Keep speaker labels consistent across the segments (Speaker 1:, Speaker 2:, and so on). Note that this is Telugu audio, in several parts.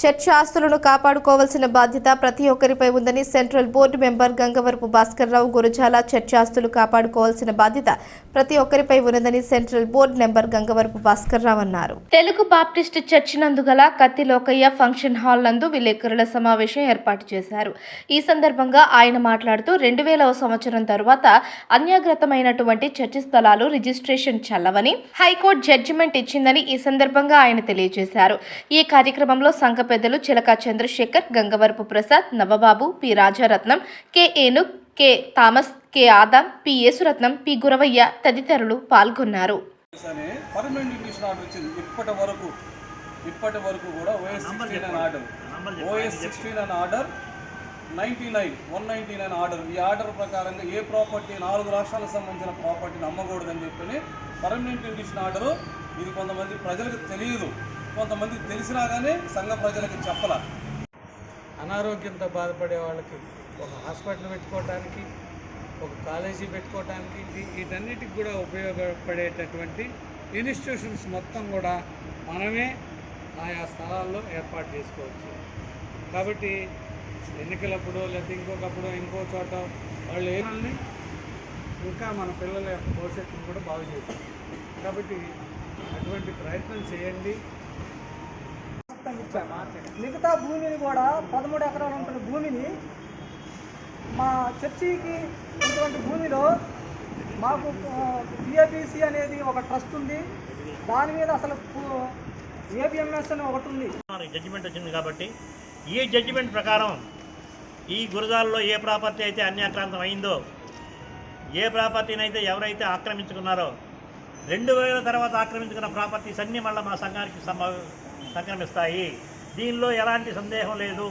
Speaker 1: చర్చ్ ఆస్తులను కాపాడుకోవాల్సిన బాధ్యత ప్రతి ఒక్కరిపై ఉందని central board member Gangavarapu Bhaskarrao Gurajala church ఆస్తులు కాపాడుకోవాల్సిన బాధ్యత ప్రతి ఒక్కరిపై ఉన్నదని central board member Gangavarapu Bhaskarrao అన్నారు. తెలుగు బాప్టిస్ట్ చర్చ్ నందు గల కత్తి లోకయ్య ఫంక్షన్ హాల్ నందు విలేకరుల సమావేశం ఏర్పాటు చేశారు. ఈ సందర్భంగా ఆయన మాట్లాడుతూ రెండు వేలవ సంవత్సరం తరువాత అన్యాగ్రతమైనటువంటి చర్చి స్థలాలు రిజిస్ట్రేషన్ చల్లవని హైకోర్టు జడ్జిమెంట్ ఇచ్చిందని ఈ సందర్భంగా ఆయన తెలియజేశారు. ఈ కార్యక్రమంలో సంఘ పెద్దలు Chilaka Chandrasekhar Gangavarapu Prasad Navababu P. Rajaratnam K. Enoch K. Thomas K. Adam P. Yesuratnam P. Guravaiah తదితరులు పాల్గొన్నారు.
Speaker 2: అని పర్మనెంట్ ఇండిషన్ ఆర్డర్ వచ్చింది. ఇప్పటి వరకు ఇప్పటి వరకు కూడా ఓఎస్ సిక్స్టీన్ అని ఆర్డర్ ఓఎస్ సిక్స్టీన్ అని order ninety nine one ninety nine order. ఈ ఆర్డర్ ప్రకారంగా ఏ ప్రాపర్టీ నాలుగు రాష్ట్రాలకు సంబంధించిన ప్రాపర్టీని అమ్మకూడదని చెప్పని పర్మనెంట్ ఇండిషన్ ఆర్డరు ఇది కొంతమంది ప్రజలకు తెలియదు. కొంతమందికి తెలిసినా కానీ సంఘ ప్రజలకు చెప్పల.
Speaker 3: అనారోగ్యంతో బాధపడే వాళ్ళకి ఒక హాస్పిటల్ పెట్టుకోవడానికి ఒక కాలేజీ పెట్టుకోవడానికి వీటన్నిటికి కూడా ఉపయోగపడేటటువంటి ఇన్స్టిట్యూషన్స్ మొత్తం కూడా మనమే ఆయా స్థలాల్లో ఏర్పాటు చేసుకోవచ్చు. కాబట్టి ఎన్నికలప్పుడు లేకపోతే ఇంకొకప్పుడు ఇంకో చోట వాళ్ళు ఏమని ఇంకా మన పిల్లల యొక్క భవిష్యత్తును కూడా బాగు చేస్తారు కాబట్టి అటువంటి ప్రయత్నం చేయండి.
Speaker 4: మొత్తం ఇచ్చాము మిగతా భూమిని కూడా పదమూడు ఎకరాలు ఉంటున్న భూమిని మా చర్చికి ఉన్నటువంటి భూమిలో మాకు బిఏబిసి అనేది ఒక ట్రస్ట్ ఉంది. దాని మీద అసలు ఏబిఎంఎస్ అని ఒకటి ఉంది.
Speaker 5: మనకి జడ్జిమెంట్ వచ్చింది కాబట్టి ఈ జడ్జిమెంట్ ప్రకారం ఈ గురజాలలో ఏ ప్రాపర్టీ అయితే అన్యాక్రాంతం అయిందో ఏ ప్రాపర్టీని అయితే ఎవరైతే ఆక్రమించుకున్నారో రెండు వేల తర్వాత ఆక్రమించుకున్న ప్రాపర్టీస్ అన్నీ మళ్ళీ మా సంఘానికి సంభవ సంక్రమిస్తాయి. దీనిలో ఎలాంటి సందేహం లేదు.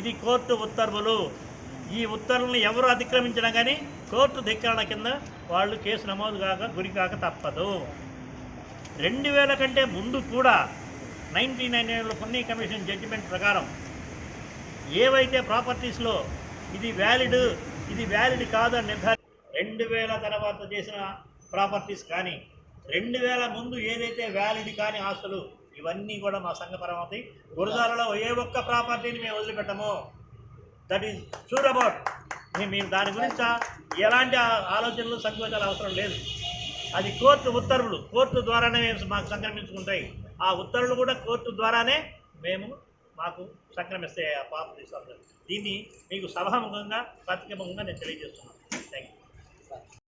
Speaker 5: ఇది కోర్టు ఉత్తర్వులు. ఈ ఉత్తర్వులను ఎవరు అతిక్రమించినా కానీ కోర్టు ధిక్కరణ కింద వాళ్ళు కేసు నమోదు కాక గురి కాక తప్పదు. రెండు వేల కంటే ముందు కూడా నైన్టీ నైన్ పుణ్య కమిషన్ జడ్జిమెంట్ ప్రకారం ఏవైతే ప్రాపర్టీస్లో ఇది వ్యాలిడ్ ఇది వ్యాలిడ్ కాదు అని నిర్ధారి రెండు వేల తర్వాత చేసిన ప్రాపర్టీస్ కానీ రెండు వేల ముందు ఏదైతే వ్యాలిడ్ కాని ఆస్తులు ఇవన్నీ కూడా మా సంఘపరమవుతాయి గురజాలలో ఏ ఒక్క ప్రాపర్టీని మేము వదిలిపెట్టము. దట్ ఈస్ షూర్ అబౌట్ మేము దాని గురించి? ఎలాంటి ఆలోచనలు సంకోచాలు అవసరం లేదు. అది కోర్టు ఉత్తర్వులు. కోర్టు ద్వారానే మేము మాకు సంక్రమించుకుంటాయి. ఆ ఉత్తర్వులు కూడా కోర్టు ద్వారానే మేము మాకు సక్రమిస్తే ఆ పాప దీన్ని మీకు సభాముఖంగా పత్రికముఖంగా నేను తెలియజేస్తున్నాను. Thank you